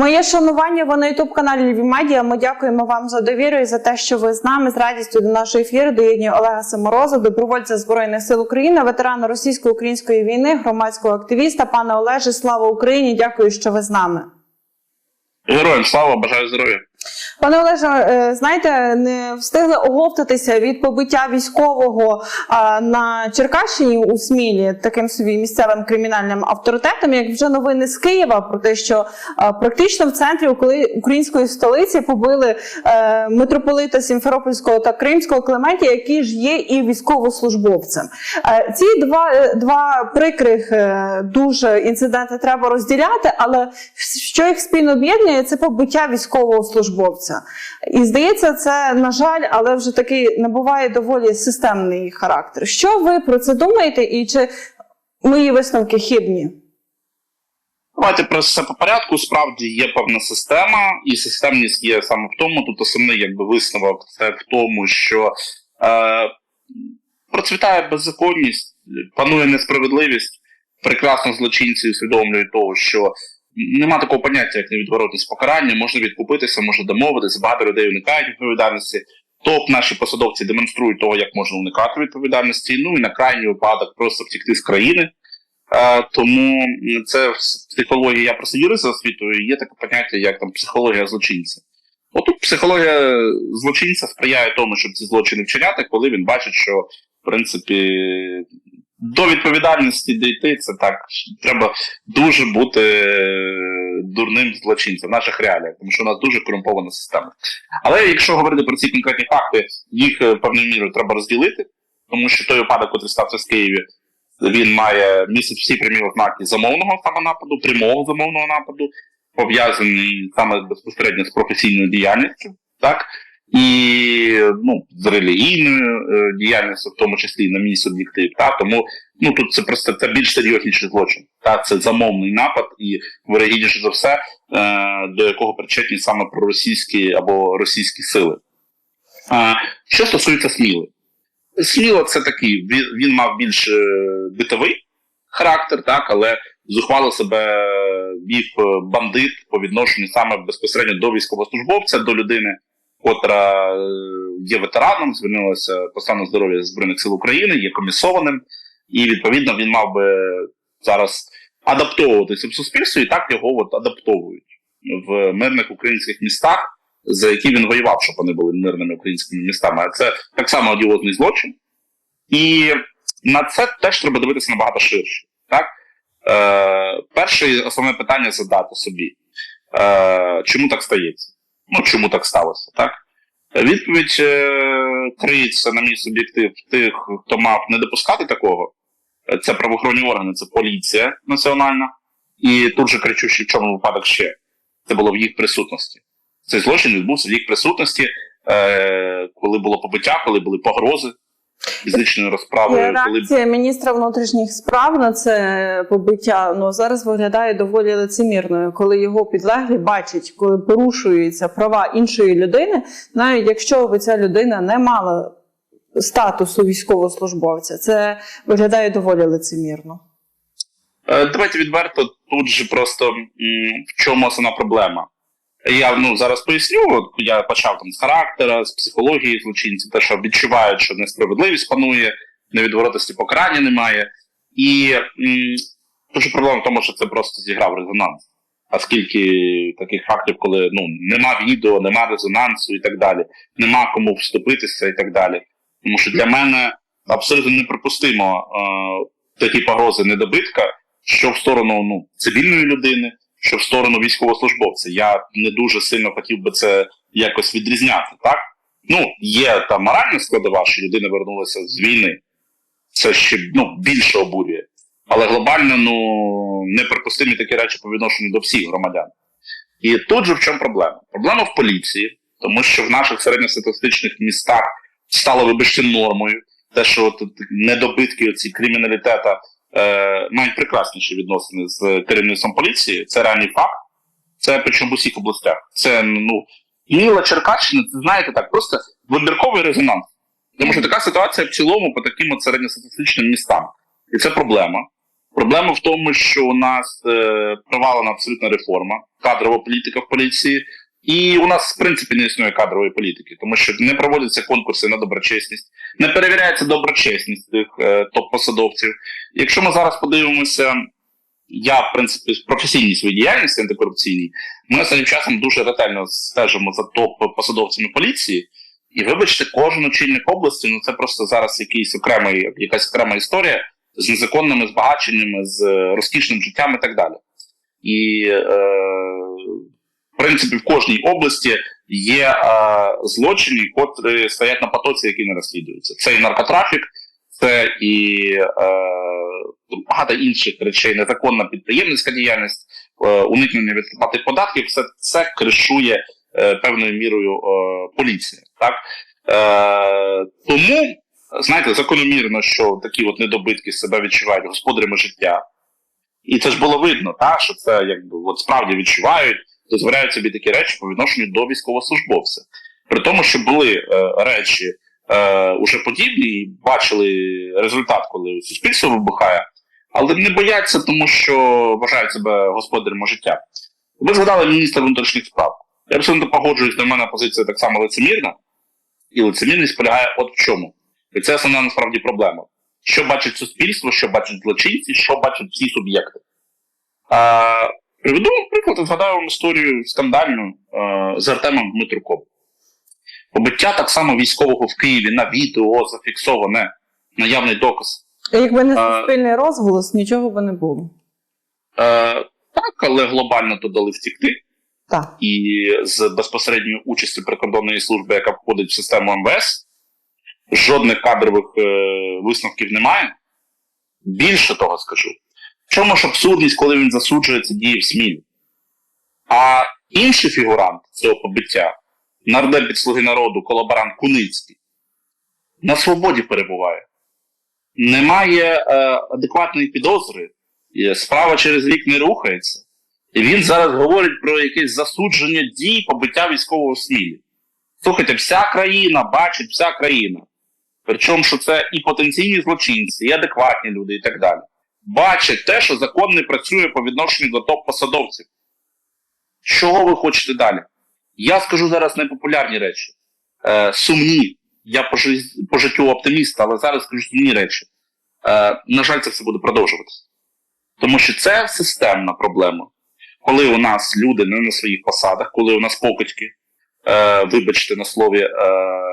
Моє шанування ви на ютуб каналі Львів Медіа. Ми дякуємо вам за довіру і за те, що ви з нами з радістю до нашого ефіру доєднює Олега Самороза, добровольця збройних сил України, ветерана російсько-української війни, громадського активіста. Пане Олеже, слава Україні! Дякую, що ви з нами. Героям слава, бажаю здоров'я. Пане Олеже, е, знаєте, не встигли оговтатися від побиття військового на Черкащині у Смілі таким собі місцевим кримінальним авторитетом, як вже новини з Києва про те, що практично в центрі української столиці побили е, митрополита Сімферопольського та Кримського Клементія, який ж є і військовослужбовцем. Е, ці два, два прикрих дуже інциденти треба розділяти, але що їх спільно об'єднує, це побиття військового службовця. І здається, це на жаль, але вже такий набуває доволі системний характер. Що ви про це думаєте, і чи мої висновки хибні? Давайте про все по порядку. Справді є певна система, і системність є саме в тому. Тут основний якби висновок це в тому, що е, процвітає беззаконність, панує несправедливість. Прекрасно злочинці усвідомлюють того, що нема такого поняття, як невідворотність покарання, можна відкупитися, можна домовитися, багато людей уникають відповідальності. Топ наші посадовці демонструють того, як можна уникати відповідальності. Ну і на крайній випадок просто втікти з країни. Е, тому це в психології, я юрист за освітою, є таке поняття, як там психологія злочинця. Отут психологія злочинця сприяє тому, щоб ці злочини вчиняти, коли він бачить, що в принципі до відповідальності дійти це так. Треба дуже бути е, дурним злочинцем в наших реаліях, тому що у нас дуже корумпована система. Але якщо говорити про ці конкретні факти, їх е, певною мірою треба розділити, тому що той випадок, який стався в Києві, він має містить всі прямі ознаки замовного саме нападу, прямого замовного нападу, пов'язаний саме безпосередньо з професійною діяльністю, так і ну, з релігійною е, діяльністю, в тому числі і на мій суб'єктив. Так? Тому ну тут це просто це більш серйозніший злочин. Так? Це замовний напад, і вирогідніше за все, е, до якого причетні саме проросійські або російські сили. А, що стосується Сміли, Сміло це такий, він, він мав більш е, битовий характер, так, але зухвало себе вів е, бандит по відношенню саме безпосередньо до військовослужбовця, до людини, котра е, є ветераном, звільнилася по стану здоров'я Збройних сил України, є комісованим, і відповідно він мав би зараз адаптовуватися в суспільстві, і так його от адаптовують в мирних українських містах за які він воював, щоб вони були мирними українськими містами. А це так само одіозний злочин. І на це теж треба дивитися набагато ширше. Так? Е, Перше основне питання задати собі. Е, Чому так стається? Ну, чому так сталося? Так? Відповідь е, криється, на мій суб'єктив, тих, хто мав не допускати такого. Е, Це правоохоронні органи, це поліція національна. І тут же кричущий, в чому випадок ще. Це було в їх присутності. Цей злочин відбувся в їх присутності, е, коли було побиття, коли були погрози фізичною розправою. Коли... Реакція міністра внутрішніх справ на це побиття ну зараз виглядає доволі лицемірною, коли його підлеглі бачать, коли порушуються права іншої людини, навіть якщо би ця людина не мала статусу військовослужбовця, це виглядає доволі лицемірно. Е, Давайте відверто, тут же просто в чому основна проблема. Я ну, зараз поясню, от я почав там з характера, з психології злочинців, те, що відчувають, що несправедливість панує, невідворотості покарання немає. І дуже проблема в тому, що це просто зіграв резонанс. А скільки таких фактів, коли ну, нема відео, нема резонансу і так далі, нема кому вступитися і так далі. Тому що для мене абсолютно неприпустимо е, такі погрози недобитка, що в сторону ну, цивільної людини, що в сторону військовослужбовця. Я не дуже сильно хотів би це якось відрізняти. Так? Ну, є там моральна складова, що людина вернулася з війни. Це ще ну, більше обурює. Але глобально ну, неприпустимі такі речі по відношенню до всіх громадян. І тут же в чому проблема? Проблема в поліції, тому що в наших середньостатистичних містах стало, вибачте, нормою. Те, що от недобитки оці криміналітета е, мають прекрасніші відносини з керівництвом поліції, це реальний факт. Це причому в усіх областях. Це ну Міла Черкащина, це знаєте так, просто вибірковий резонанс. Тому що така ситуація в цілому по таким середньостатистичним містам. І це проблема. Проблема в тому, що у нас е, провалена абсолютна реформа, кадрова політика в поліції, і у нас, в принципі, не існує кадрової політики, тому що не проводяться конкурси на доброчесність, не перевіряється доброчесність цих е, топ-посадовців. Якщо ми зараз подивимося, я, в принципі, в професійній своїй діяльності антикорупційній, ми останнім часом дуже ретельно стежимо за топ-посадовцями поліції. І вибачте, кожен очільник області, ну це просто зараз якийсь окремий, якась окрема історія з незаконними збагаченнями, з е, розкішним життям і так далі. І, е, в принципі, в кожній області є е, злочини, котрі стоять на потоці, які не розслідуються. Це і наркотрафік, це і е, багато інших речей, незаконна підприємницька діяльність, е, уникнення від сплати податків, все це кришує е, певною мірою е, поліція. Так? Е, тому, знаєте, закономірно, що такі от недобитки себе відчувають господарями життя. І це ж було видно, так, що це якби от справді відчувають, дозволяють собі такі речі по відношенню до військовослужбовця. При тому, що були е, речі е, уже подібні, і бачили результат, коли суспільство вибухає, але не бояться, тому що вважають себе господарями життя. Ви згадали міністра внутрішніх справ. Я абсолютно погоджуюсь, на мене позиція так само лицемірна, і лицемірність полягає от в чому. І це основна насправді проблема. Що бачить суспільство, що бачать злочинці, що бачать всі суб'єкти. Приведу приклад, згадаю вам історію скандальну а, з Артемом Дмитруком. Побиття так само військового в Києві на відео зафіксоване, наявний доказ. Якби не суспільний розголос, нічого би не було. Е, так, але глобально то дали втікти. Так. і з безпосередньою участю прикордонної служби, яка входить в систему МВС, жодних кадрових е, висновків немає. Більше того скажу. В чому ж абсурдність, коли він засуджує ці дії в СМІ? А інший фігурант цього побиття, нардеп від Слуги народу, колаборант Куницький, на свободі перебуває. Немає е, адекватної підозри, справа через рік не рухається. І він зараз говорить про якесь засудження дій побиття військового Смілі. Слухайте, вся країна бачить, вся країна. Причому, що це і потенційні злочинці, і адекватні люди, і так далі. Бачать те, що закон не працює по відношенню до топ-посадовців. Чого ви хочете далі? Я скажу зараз непопулярні речі. Е, сумні. Я по, жи- по життю оптиміст, але зараз скажу сумні речі. Е, на жаль, це все буде продовжуватися. Тому що це системна проблема коли у нас люди не на своїх посадах, коли у нас покидьки, е, вибачте на слові, е,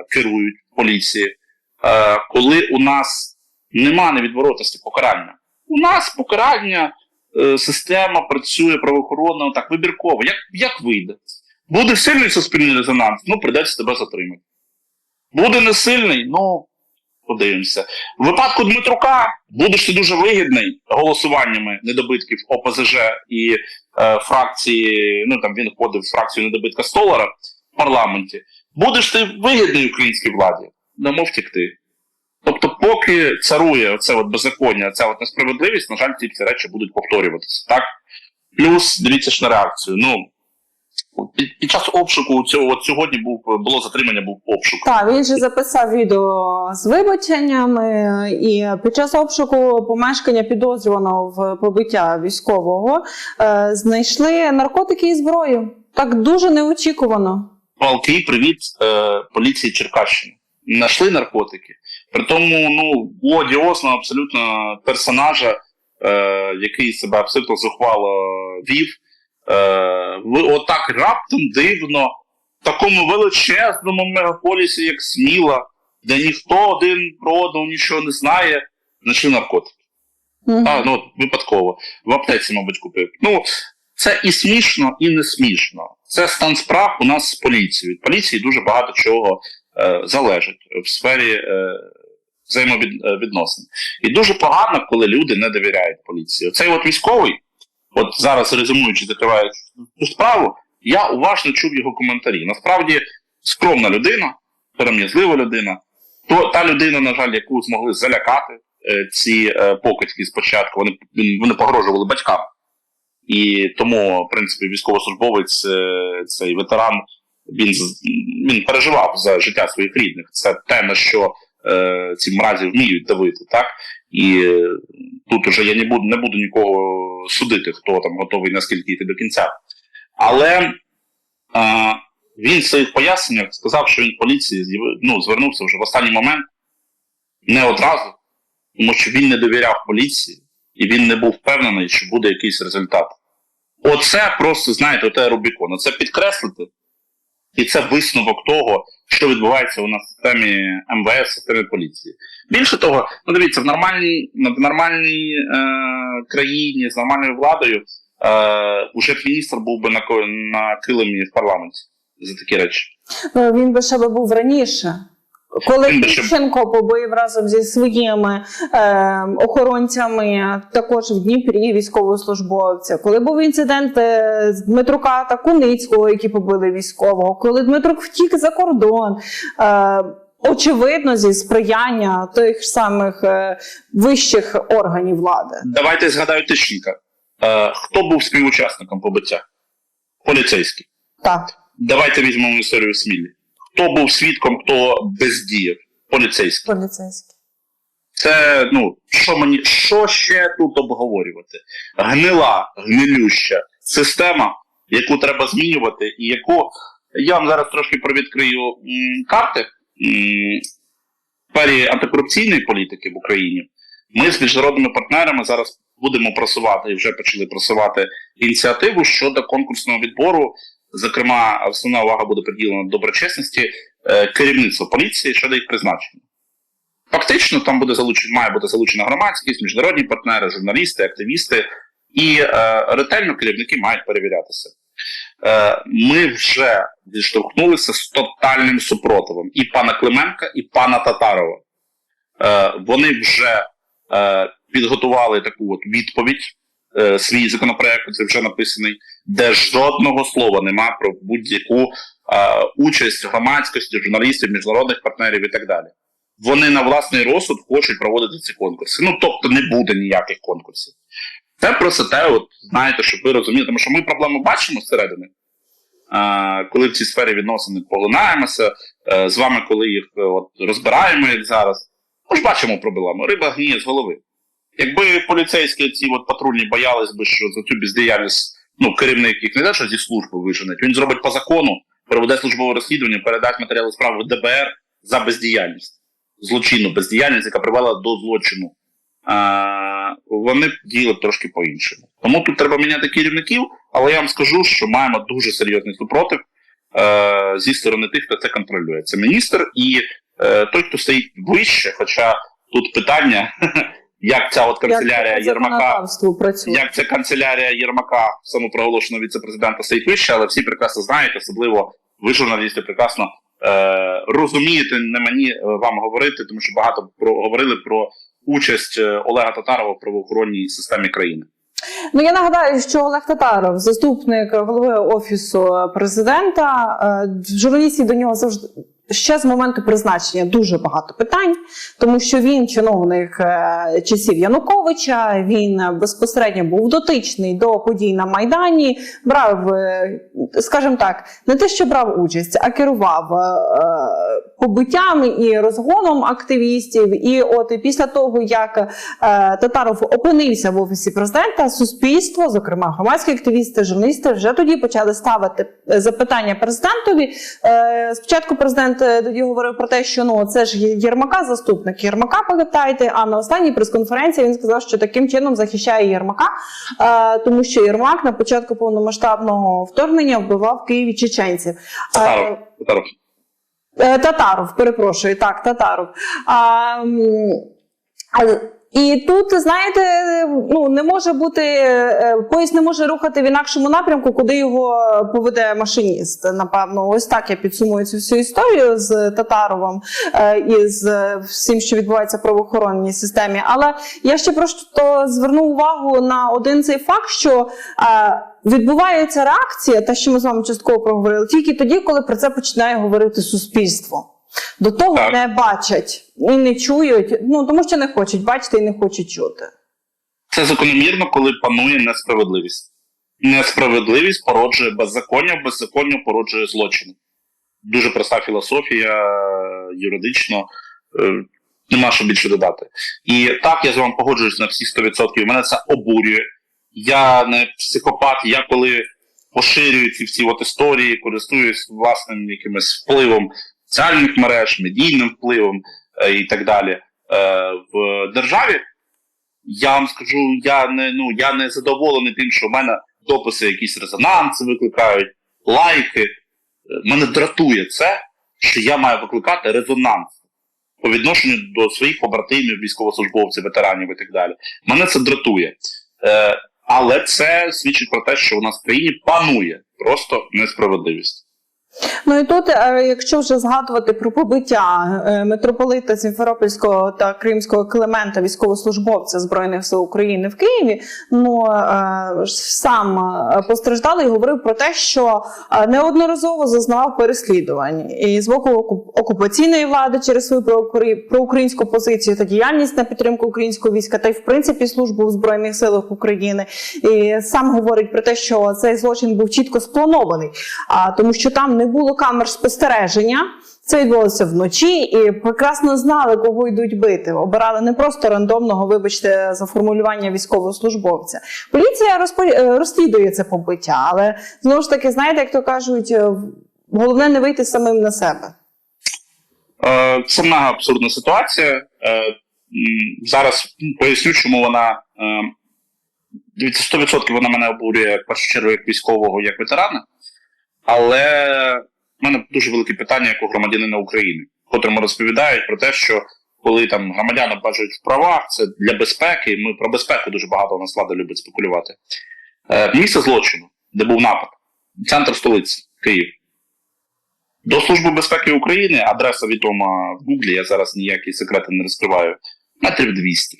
керують поліції, е, коли у нас нема невідворотності покарання. У нас покарання, е, система працює правоохоронно так вибірково, як, як вийде. Буде сильний суспільний резонанс, ну прийдеться тебе затримати. Буде не сильний, ну подивимося. В випадку Дмитрука будеш ти дуже вигідний голосуваннями недобитків ОПЗЖ і е, фракції, ну там він входив в фракцію недобитка Столара в парламенті. Будеш ти вигідний українській владі, дамо втікти. Тобто, поки царує оце от беззаконня, ця от несправедливість, на жаль, ці речі будуть повторюватися. Так? Плюс дивіться ж на реакцію. Ну, під, під час обшуку цього от сьогодні був було затримання, був обшук. Так, він же записав відео з вибаченнями, і під час обшуку помешкання підозрюваного в побиття військового е, знайшли наркотики і зброю. Так дуже неочікувано. Палки, привіт е, поліції Черкащини. Знайшли наркотики. При тому, ну, у одіозного абсолютно персонажа, е, який себе абсолютно зухвало вів. Е, ви отак раптом дивно, в такому величезному мегаполісі, як Сміла, де ніхто один про одного нічого не знає, знайшли наркотики. Мгм. А, ну випадково. В аптеці, мабуть, купив. Ну, це і смішно, і не смішно. Це стан справ у нас з поліцією. Від поліції дуже багато чого е, залежить в сфері е, взаємовідносин. І дуже погано, коли люди не довіряють поліції. Оцей от військовий, от зараз резюмуючи, закриваю цю справу, я уважно чув його коментарі. Насправді, скромна людина, сором'язлива людина, то та людина, на жаль, яку змогли залякати е, ці е, покидьки спочатку, вони, вони погрожували батькам. І тому, в принципі, військовослужбовець, е, цей ветеран, він, він переживав за життя своїх рідних. Це те, на що е, ці мразі вміють давити. Так? І е, тут уже я не буду, не буду нікого судити, хто там готовий наскільки йти до кінця. Але а, він в своїх поясненнях сказав, що він в поліції ну, звернувся вже в останній момент, не одразу, тому що він не довіряв поліції, і він не був впевнений, що буде якийсь результат. Оце просто, знаєте, оте Рубікон. Оце підкреслити, і це висновок того, що відбувається у нас в системі МВС, в системі поліції. Більше того, ну дивіться, в нормальній, в нормальній е, країні з нормальною владою е, уже міністр був би на, на килимі в парламенті за такі речі. Ну, він би ще був раніше. Коли Тищенко побив разом зі своїми е, охоронцями, також в Дніпрі військовослужбовця, коли був інцидент е, з Дмитрука та Куницького, які побили військового, коли Дмитрук втік за кордон, е, очевидно, зі сприяння тих ж самих е, вищих органів влади. Давайте згадаю Тищенка. Е, хто був співучасником побиття? Поліцейський. Так. Давайте візьмемо історію Смілі. Хто був свідком, хто бездіяв? Поліцейський. Поліцейський. Це ну що мені що ще тут обговорювати? Гнила, гнилюща система, яку треба змінювати, і яку я вам зараз трошки провідкрию м, карти м, в сфері антикорупційної політики в Україні. Ми з міжнародними партнерами зараз будемо просувати і вже почали просувати ініціативу щодо конкурсного відбору. Зокрема, основна увага буде приділена доброчесності е, керівництва поліції щодо їх призначення. Фактично, там буде залучена, має бути залучена громадськість, міжнародні партнери, журналісти, активісти, і е, ретельно керівники мають перевірятися. Е, ми вже зіштовхнулися з тотальним супротивом і пана Клименка, і пана Татарова. Е, вони вже е, підготували таку от відповідь. Е, Свій законопроект, це вже написаний, де жодного слова нема про будь-яку е, участь громадськості, журналістів, міжнародних партнерів і так далі вони на власний розсуд хочуть проводити ці конкурси. Ну тобто не буде ніяких конкурсів. Це просто те, от знаєте, щоб ви розуміли, тому що ми проблему бачимо зсередини. Коли в цій сфері відносин поглинаємося, е, з вами, коли їх от, розбираємо, як зараз, ми ж бачимо проблему. Риба гніє з голови. Якби поліцейські ці от патрульні боялись би, що за цю бездіяльність ну, керівник їх не те, що зі служби виженить, він зробить по закону, проведе службове розслідування, передасть матеріали справи в ДБР за бездіяльність злочинну бездіяльність, яка привела до злочину, а, вони діяли трошки по-іншому. Тому тут треба міняти керівників, але я вам скажу, що маємо дуже серйозний супротив е, зі сторони тих, хто це контролює. Це міністр і е, той, хто стоїть вище, хоча тут питання, як ця от канцелярія Як Єрмака. працює. Як ця канцелярія Єрмака, самопроголошеного віце-президента, стоїть вище, але всі прекрасно знають, особливо ви, журналісти, прекрасно е, розумієте, не мені е, вам говорити, тому що багато про говорили про участь е, Олега Татарова в правоохоронній системі країни. Ну я нагадаю, що Олег Татаров, заступник голови офісу президента, е, журналістів до нього завжди. Ще з моменту призначення дуже багато питань, тому що він чиновник е, часів Януковича. Він безпосередньо був дотичний до подій на майдані. Брав, е, скажімо так, не те, що брав участь, а керував е, побиттям і розгоном активістів. І от після того, як Татаров опинився в офісі президента, суспільство, зокрема громадські активісти, журналісти, вже тоді почали ставити запитання президентові. Спочатку президент е, тоді говорив про те, що ну це ж Єрмака, заступник Єрмака, пам'ятаєте. А на останній прес-конференції він сказав, що таким чином захищає Єрмака, е, тому що Єрмак на початку повномасштабного вторгнення вбивав в Києві чеченців. Е, Татаров, Татаров. Татаров, перепрошую, так, Татаров. А, і тут, знаєте, ну не може бути е, поїзд не може рухати в інакшому напрямку, куди його поведе машиніст. Напевно, ось так я підсумую цю всю історію з Татаровим е, і з всім, що відбувається в правоохоронній системі. Але я ще просто зверну увагу на один цей факт, що е, відбувається реакція, те, що ми з вами частково проговорили, тільки тоді, коли про це починає говорити суспільство. До того Так. не бачать і не чують, ну тому що не хочуть бачити і не хочуть чути. Це закономірно, коли панує несправедливість. Несправедливість породжує беззаконня, беззаконня породжує злочин. Дуже проста філософія, юридично. Е, Нема що більше додати. І так я з вами погоджуюсь на всі 100%. Мене це обурює. Я не психопат, я коли поширюю ці всі от історії, користуюсь власним якимось впливом соціальних мереж, медійним впливом е, і так далі е, в державі. Я вам скажу, я не ну я не задоволений тим, що в мене дописи якісь резонанси викликають, лайки. Е, Мене дратує це, що я маю викликати резонанс по відношенню до своїх побратимів, військовослужбовців, ветеранів і так далі. Мене це дратує. Е, але це свідчить про те, що у нас в країні панує просто несправедливість. Ну і тут, е, якщо вже згадувати про побиття е, митрополита Сімферопольського та Кримського Климента, військовослужбовця Збройних сил України в Києві, ну е, сам постраждалий говорив про те, що неодноразово зазнавав переслідувань і з боку окупаційної влади через свою проукраїнську позицію та діяльність на підтримку українського війська, та й в принципі службу в збройних силах України. І сам говорить про те, що цей злочин був чітко спланований, а тому, що там не було камер спостереження. Це відбулося вночі, і прекрасно знали, кого йдуть бити. Обирали не просто рандомного, вибачте, за формулювання військовослужбовця. Поліція розпо... е, розслідує це побиття, але знову ж таки, знаєте, як то кажуть, е, головне не вийти самим на себе. Це мега абсурдна ситуація. Е, Зараз поясню, чому вона. е, Дивіться, 100% вона мене обурює в першу чергу як військового, як ветерана. Але в мене дуже велике питання як у громадянина України, котрому розповідають про те, що коли там громадяни бажають в правах, це для безпеки. Ми про безпеку дуже багато у нас влада любить спекулювати. Е, Місце злочину, де був напад, центр столиці, Київ. До Служби безпеки України адреса відома в Гуглі, я зараз ніякі секрети не розкриваю, метрів 200.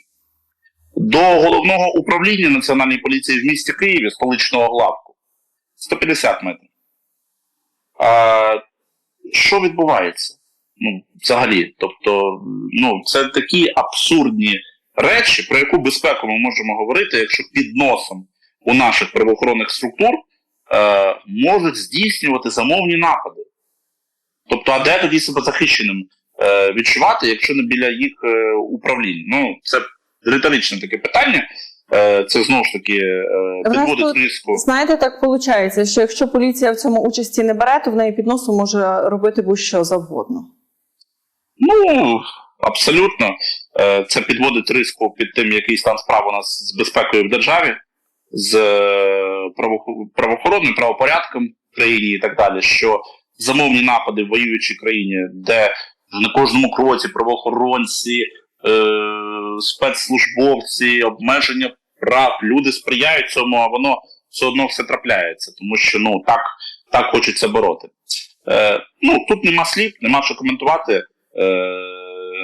До головного управління Національної поліції в місті Києві, столичного главку, 150 метрів. А, що відбувається? Ну, взагалі, тобто, ну, це такі абсурдні речі, про яку безпеку ми можемо говорити, якщо під носом у наших правоохоронних структур е, можуть здійснювати замовні напади. Тобто, а де тоді себе захищеним е, відчувати, якщо не біля їх е, управлінь? Ну, це риторичне таке питання. Е, це знову ж таки е, підводить тут, риску. Знаєте, так виходить, що якщо поліція в цьому участі не бере, то в неї під носом може робити будь-що завгодно. Ну, абсолютно. Е, Це підводить риску під тим, який стан справ у нас з безпекою в державі, з правоохоронним правопорядком в країні і так далі. Що замовні напади в воюючій країні, де на кожному кроці правоохоронці, е, спецслужбовці, обмеження прав, люди сприяють цьому, а воно все одно все трапляється, тому що ну так, так хочеться бороти. Е, ну тут нема слів, нема що коментувати. Е,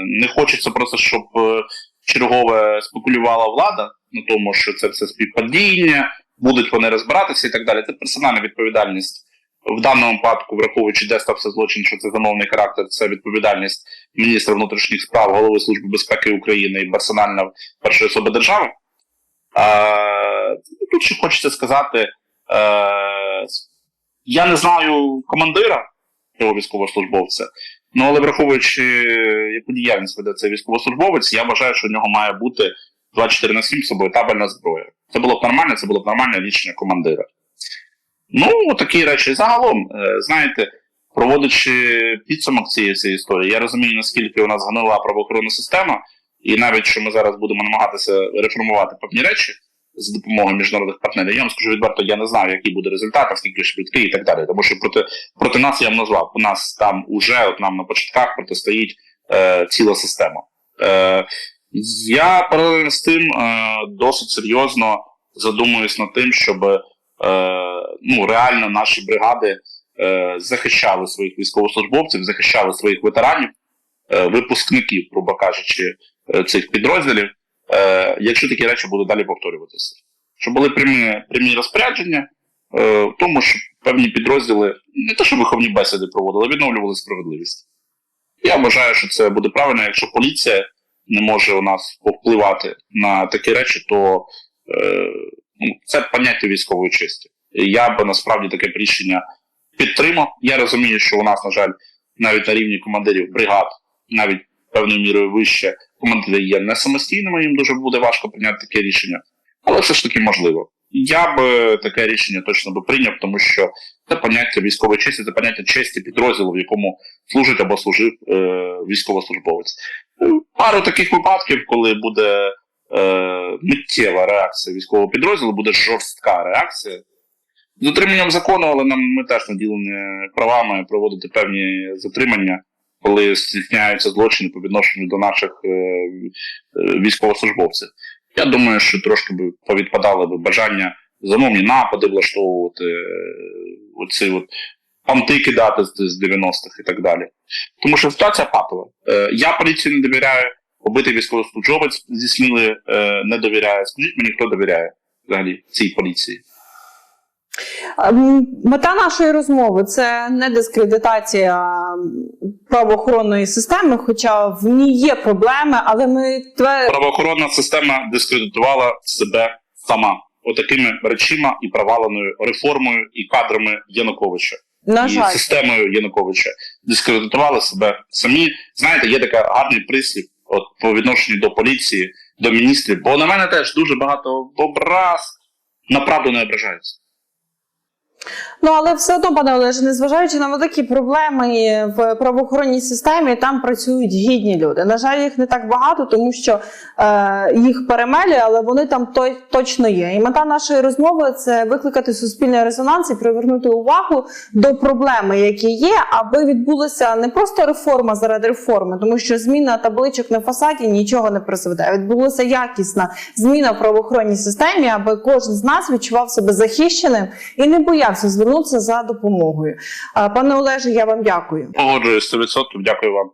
не хочеться просто, щоб е, чергове спекулювала влада на тому, що це все співпадіння, будуть вони розбиратися і так далі. Це персональна відповідальність. В даному випадку, враховуючи, де стався злочин, що це замовний характер, це відповідальність міністра внутрішніх справ, голови Служби безпеки України і персональна першої особи держави. А, тут ще хочеться сказати: е, я не знаю командира цього військовослужбовця, Ну, але враховуючи, яку діяльність веде цей військовослужбовець, я вважаю, що в нього має бути 24 на 7 з собою табельна зброя. Це було б нормально, це було б нормальне рішення командира. Ну, такі речі. Загалом, е, знаєте, проводячи підсумок цієї всієї історії, я розумію, наскільки у нас гнила правоохоронна система, і навіть що ми зараз будемо намагатися реформувати певні речі з допомогою міжнародних партнерів. Я вам скажу відверто, я не знаю, який буде результат, а скільки швидкий і так далі. Тому що проти проти нас я вам назвав. У нас там уже от нам на початках протистоїть е, ціла система. Е, я паралельно з тим е, досить серйозно задумуюсь над тим, щоб ну, реально наші бригади е, захищали своїх військовослужбовців, захищали своїх ветеранів, е, випускників, грубо кажучи, е, цих підрозділів, е, якщо такі речі будуть далі повторюватися. Щоб були прямі, прямі розпорядження, е, в тому, що певні підрозділи не те, що виховні бесіди проводили, відновлювали справедливість. Я вважаю, що це буде правильно, якщо поліція не може у нас повпливати на такі речі, то е, ну, це поняття військової честі. Я би насправді таке б рішення підтримав. Я розумію, що у нас, на жаль, навіть на рівні командирів бригад, навіть певною мірою вище, командири є не самостійними, їм дуже буде важко прийняти таке рішення, але все ж таки можливо. Я би таке рішення точно би прийняв, тому що це поняття військової честі, це поняття честі підрозділу, в якому служить або служив е, військовослужбовець. Е, Пару таких випадків, коли буде е, миттєва реакція військового підрозділу, буде жорстка реакція. З дотриманням закону, але нам ми теж наділені правами проводити певні затримання, коли здійсняються злочини по відношенню до наших е, е, військовослужбовців. Я думаю, що трошки би повідпадали би бажання замовні напади влаштовувати, е, оці от панти кидати з, з 90-х і так далі. Тому що ситуація патова. Е, я поліції не довіряю, побитий військовослужбовець зі Сміли е, не довіряє. Скажіть мені, хто довіряє взагалі цій поліції? Ем, Мета нашої розмови це не дискредитація правоохоронної системи, хоча в ній є проблеми, але ми Правоохоронна система дискредитувала себе сама отакими речима і проваленою реформою і кадрами Януковича. на і системою Януковича дискредитували себе самі. Знаєте, є така гарний прислів от по відношенню до поліції, до міністрів, бо на мене теж дуже багато образ направду не ображаються. Ну але все одно, пане Олеже, незважаючи на великі проблеми в правоохоронній системі, там працюють гідні люди. На жаль, їх не так багато, тому що е, їх перемелі, але вони там той, точно є. І мета нашої розмови це викликати суспільний резонанс і привернути увагу до проблеми, які є, аби відбулася не просто реформа заради реформи, тому що зміна табличок на фасаді нічого не призведе. Відбулася якісна зміна в правоохоронній системі, аби кожен з нас відчував себе захищеним і не боявся звернутися за допомогою. Пане Олеже, я вам дякую. Погоджуюсь 100%. Дякую вам.